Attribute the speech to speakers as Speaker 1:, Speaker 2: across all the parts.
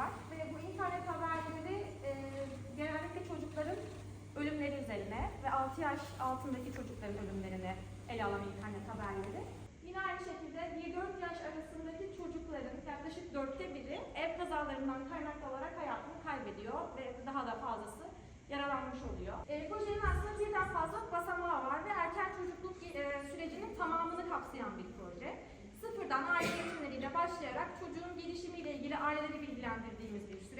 Speaker 1: var. Ve bu internet haberleri e, genellikle çocukların ölümleri üzerine ve 6 yaş altındaki çocukların ölümlerini ele alan internet haberleri. Yine aynı şekilde 1-4 yaş arasındaki çocukların yaklaşık dörtte biri ev kazalarından kaynaklı olarak hayatını kaybediyor ve daha da fazlası yaralanmış oluyor. E, projenin aslında birden fazla basamağı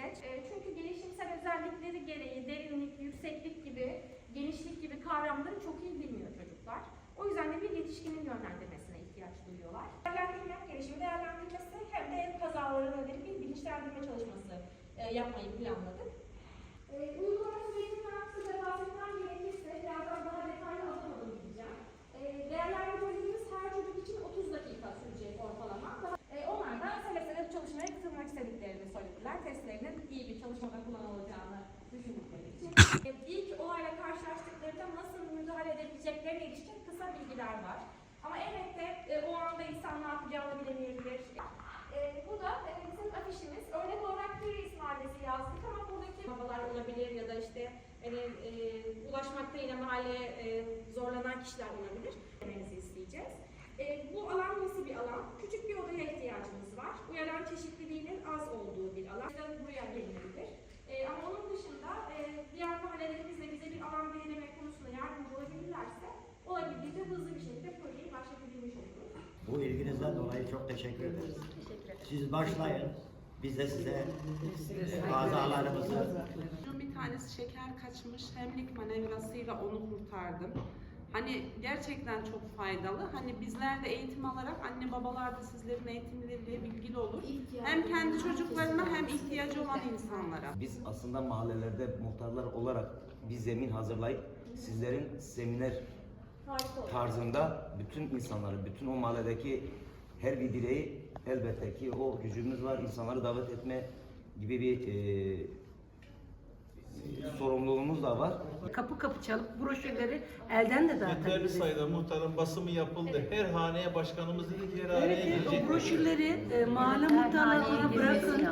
Speaker 1: süreç. E, çünkü gelişimsel özellikleri gereği derinlik, yükseklik gibi, genişlik gibi kavramları çok iyi bilmiyor çocuklar. O yüzden de bir yetişkinin yönlendirmesine ihtiyaç duyuyorlar. Değerlendirme, gelişimi değerlendirmesi hem de ev kazalarına yönelik bir bilinçlendirme çalışması e, yapmayı planladık. E, uygulama Testlerinin iyi bir çalışmada kullanılacağını düşündükleri için. ilk olayla karşılaştıklarında nasıl müdahale edebileceklerine ilişkin kısa bilgiler var. Ama elbette e, o anda insan ne yapacağını bilemeyebilir. E, bu da e, bizim afişimiz. Örnek olarak Kiris Mahallesi yazdık ama buradaki babalar olabilir ya da işte hani, e, ulaşmakta yine mahalleye e, zorlanan kişiler olabilir. Demenizi isteyeceğiz. E, bu alan nasıl bir alan? Küçük bir odaya ihtiyacımız var. Uyaran çeşitliliğinin az olduğu bir alan. İşte buraya gelinebilir. E, ama onun dışında e, diğer mahallelerimizle bize bir alan belirleme konusunda yardımcı olabilirlerse olabildiğince hızlı bir şekilde projeyi başlatabilmiş oluruz.
Speaker 2: İlginizden dolayı çok teşekkür ederiz. Siz başlayın. Biz de size azalarımızı
Speaker 3: bir tanesi şeker kaçmış, hemlik manevrasıyla onu kurtardım. Hani gerçekten çok faydalı. Hani bizler de eğitim alarak anne babalar da sizlerin eğitimleriyle bilgili olur. Hem kendi çocuklarına hem ihtiyacı olan insanlara.
Speaker 4: Biz aslında mahallelerde muhtarlar olarak bir zemin hazırlayıp sizlerin seminer tarzında bütün insanları, bütün o mahalledeki her bir bireyi elbette ki o gücümüz var. insanları davet etme gibi bir e, sorumluluğumuz da var.
Speaker 5: Kapı kapı çalıp broşürleri elden de
Speaker 6: Yeterli
Speaker 5: dağıtabiliriz.
Speaker 6: sayıda muhtarın basımı yapıldı. Her haneye başkanımız dedi ki her haneye
Speaker 5: Evet, evet
Speaker 6: gelecek.
Speaker 5: o broşürleri e, mahalle muhtarlarına bırakın.